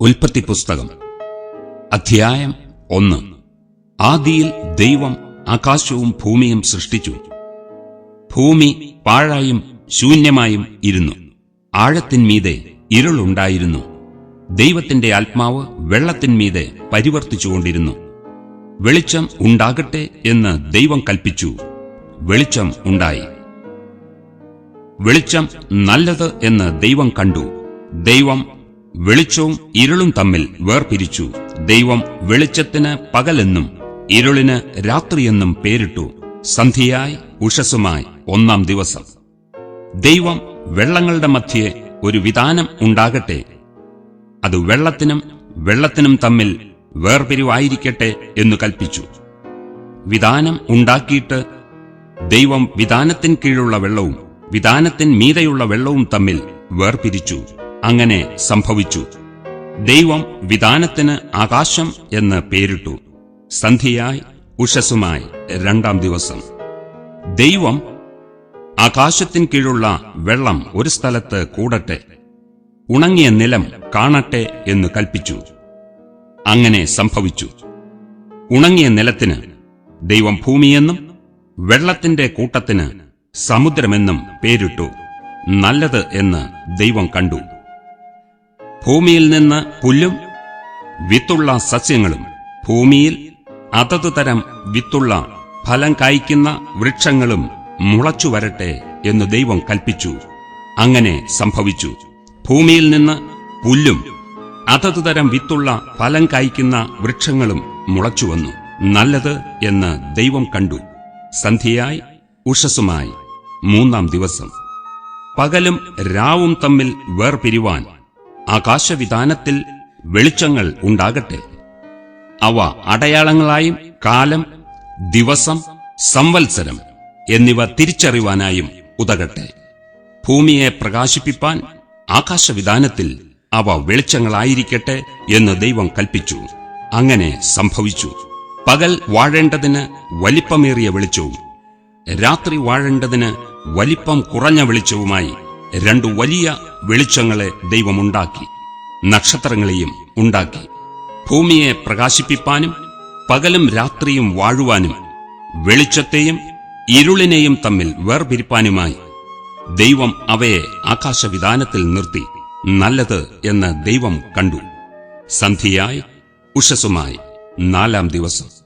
ഉൽപ്പത്തി പുസ്തകം. അധ്യായം ഒന്ന്. ആദിയിൽ ദൈവം ആകാശവും ഭൂമിയും സൃഷ്ടിച്ചു. ഭൂമി പാഴായും ശൂന്യമായും ഇരുന്നു. ആഴത്തിന്മീതെ ഇരുളുണ്ടായിരുന്നു. ദൈവത്തിന്റെ ആത്മാവ് വെള്ളത്തിന്മീതെ പരിവർത്തിച്ചുകൊണ്ടിരുന്നു. വെളിച്ചം ഉണ്ടാകട്ടെ എന്ന് ദൈവം കൽപ്പിച്ചു. വെളിച്ചം ഉണ്ടായി. വെളിച്ചം നല്ലത് എന്ന് ദൈവം കണ്ടു. ദൈവം വെളിച്ചവും ഇരുളും തമ്മിൽ വേർപിരിച്ചു. ദൈവം വെളിച്ചത്തിന് പകലെന്നും ഇരുളിന് രാത്രിയെന്നും പേരിട്ടു. സന്ധ്യയായി ഉഷസുമായി ഒന്നാം ദിവസം. ദൈവം വെള്ളങ്ങളുടെ മധ്യേ ഒരു വിധാനം ഉണ്ടാകട്ടെ. അത് വെള്ളത്തിനും വെള്ളത്തിനും തമ്മിൽ വേർപിരിവായിരിക്കട്ടെ എന്നു കൽപ്പിച്ചു. വിധാനം ഉണ്ടാക്കിയിട്ട് ദൈവം വിധാനത്തിൻ കീഴുള്ള വെള്ളവും വിധാനത്തിൻ മീതെയുള്ള വെള്ളവും തമ്മിൽ വേർപിരിച്ചു. അങ്ങനെ സംഭവിച്ചു. ദൈവം വിധാനത്തിന് ആകാശം എന്ന് പേരിട്ടു. സന്ധിയായി ഉഷസുമായി രണ്ടാം ദിവസം. ദൈവം ആകാശത്തിൻ കീഴുള്ള വെള്ളം ഒരു സ്ഥലത്ത് കൂടട്ടെ ഉണങ്ങിയ നിലം കാണട്ടെ എന്ന് കൽപ്പിച്ചു. അങ്ങനെ സംഭവിച്ചു. ഉണങ്ങിയ നിലത്തിന് ദൈവം ഭൂമിയെന്നും വെള്ളത്തിന്റെ കൂട്ടത്തിന് സമുദ്രമെന്നും പേരിട്ടു. നല്ലത് എന്ന് ദൈവം കണ്ടു. ഭൂമിയിൽ നിന്ന് പുല്ലും വിത്തുള്ള സസ്യങ്ങളും ഭൂമിയിൽ അതത് തരം വിത്തുള്ള ഫലം കായ്ക്കുന്ന വൃക്ഷങ്ങളും മുളച്ചു വരട്ടെ എന്ന് ദൈവം കൽപ്പിച്ചു. അങ്ങനെ സംഭവിച്ചു. ഭൂമിയിൽ നിന്ന് പുല്ലും അതത് തരം വിത്തുള്ള ഫലം കായ്ക്കുന്ന വൃക്ഷങ്ങളും മുളച്ചു വന്നു. നല്ലത് എന്ന് ദൈവം കണ്ടു. സന്ധ്യയായി ഉഷസുമായി മൂന്നാം ദിവസം. പകലും രാവും തമ്മിൽ വേർപിരിവാൻ ആകാശവിധാനത്തിൽ വെളിച്ചങ്ങൾ ഉണ്ടാകട്ടെ. അവ അടയാളങ്ങളായും കാലം ദിവസം സംവത്സരം എന്നിവ തിരിച്ചറിവാനായും ഉതകട്ടെ. ഭൂമിയെ പ്രകാശിപ്പിപ്പാൻ ആകാശവിധാനത്തിൽ അവ വെളിച്ചങ്ങളായിരിക്കട്ടെ എന്ന് ദൈവം കൽപ്പിച്ചു. അങ്ങനെ സംഭവിച്ചു. പകൽ വാഴേണ്ടതിന് വലിപ്പമേറിയ വെളിച്ചവും രാത്രി വാഴേണ്ടതിന് വലിപ്പം കുറഞ്ഞ വെളിച്ചവുമായി രണ്ടു വലിയ വെളിച്ചങ്ങളെ ദൈവമുണ്ടാക്കി നക്ഷത്രങ്ങളെയും ഉണ്ടാക്കി. ഭൂമിയെ പ്രകാശിപ്പിപ്പാനും പകലും രാത്രിയും വാഴുവാനും വെളിച്ചത്തെയും ഇരുളിനെയും തമ്മിൽ വേർപിരിപ്പാനുമായി ദൈവം അവയെ ആകാശവിധാനത്തിൽ നിർത്തി നല്ലത് എന്ന് ദൈവം കണ്ടു. സന്ധിയായി ഉഷസുമായി നാലാം ദിവസം.